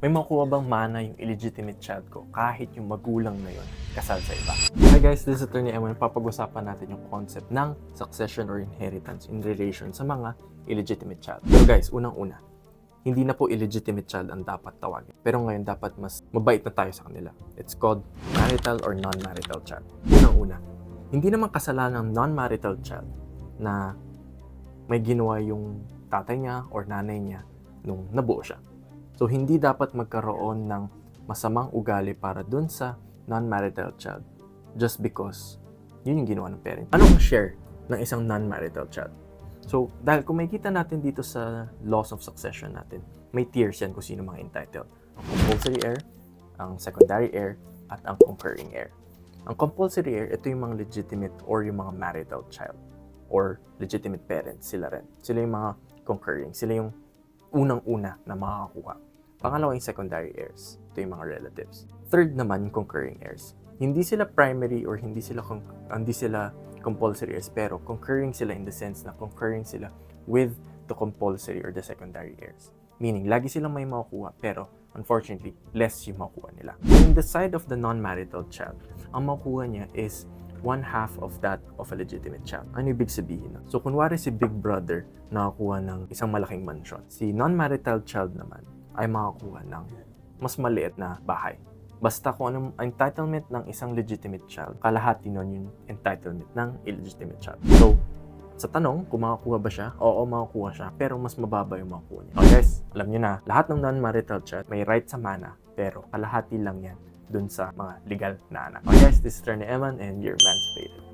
May makuha bang mana yung illegitimate child ko kahit yung magulang na yun kasal sa iba? Hi guys, this is Attorney Eman. Papag-usapan natin yung concept ng succession or inheritance in relation sa mga illegitimate child. Pero guys, unang-una, hindi na po illegitimate child ang dapat tawagin. Pero ngayon dapat mas mabait na tayo sa kanila. It's called marital or non-marital child. Unang-una, hindi naman kasalanan ng non-marital child na may ginawa yung tatay niya or nanay niya nung nabuo siya. So, hindi dapat magkaroon ng masamang ugali para dun sa non-marital child just because yun yung ginawa ng parent. Anong share ng isang non-marital child? So, dahil kung makikita natin dito sa laws of succession natin, may tiers yan kung sino mga entitled. Ang compulsory heir, ang secondary heir, at ang concurring heir. Ang compulsory heir, ito yung mga legitimate or yung mga marital child or legitimate parents, sila rin. Sila yung mga concurring. Sila yung unang-una na makakakuha. Pangalawa yung secondary heirs. Ito yung mga relatives. Third naman concurring heirs. Hindi sila primary or hindi sila hindi sila compulsory heirs pero concurring sila in the sense na concurring sila with the compulsory or the secondary heirs. Meaning, lagi silang may makukuha pero unfortunately, less yung makukuha nila. In the side of the non-marital child, ang makukuha niya is one half of that of a legitimate child. Ano ibig sabihin? So, kunwari si Big Brother nakakuha ng isang malaking mansion. Si non-marital child naman ay makakuha ng mas maliit na bahay. Basta kung anong entitlement ng isang legitimate child, kalahati nun yung entitlement ng illegitimate child. So, sa tanong kung makakuha ba siya, oo, makakuha siya, pero mas mababa yung makukuha niya. Okay guys, alam niyo na, lahat ng non-marital child may right sa mana, pero kalahati lang yan dun sa mga legal na anak. Okay guys, this is Attorney Eman and you're emancipated.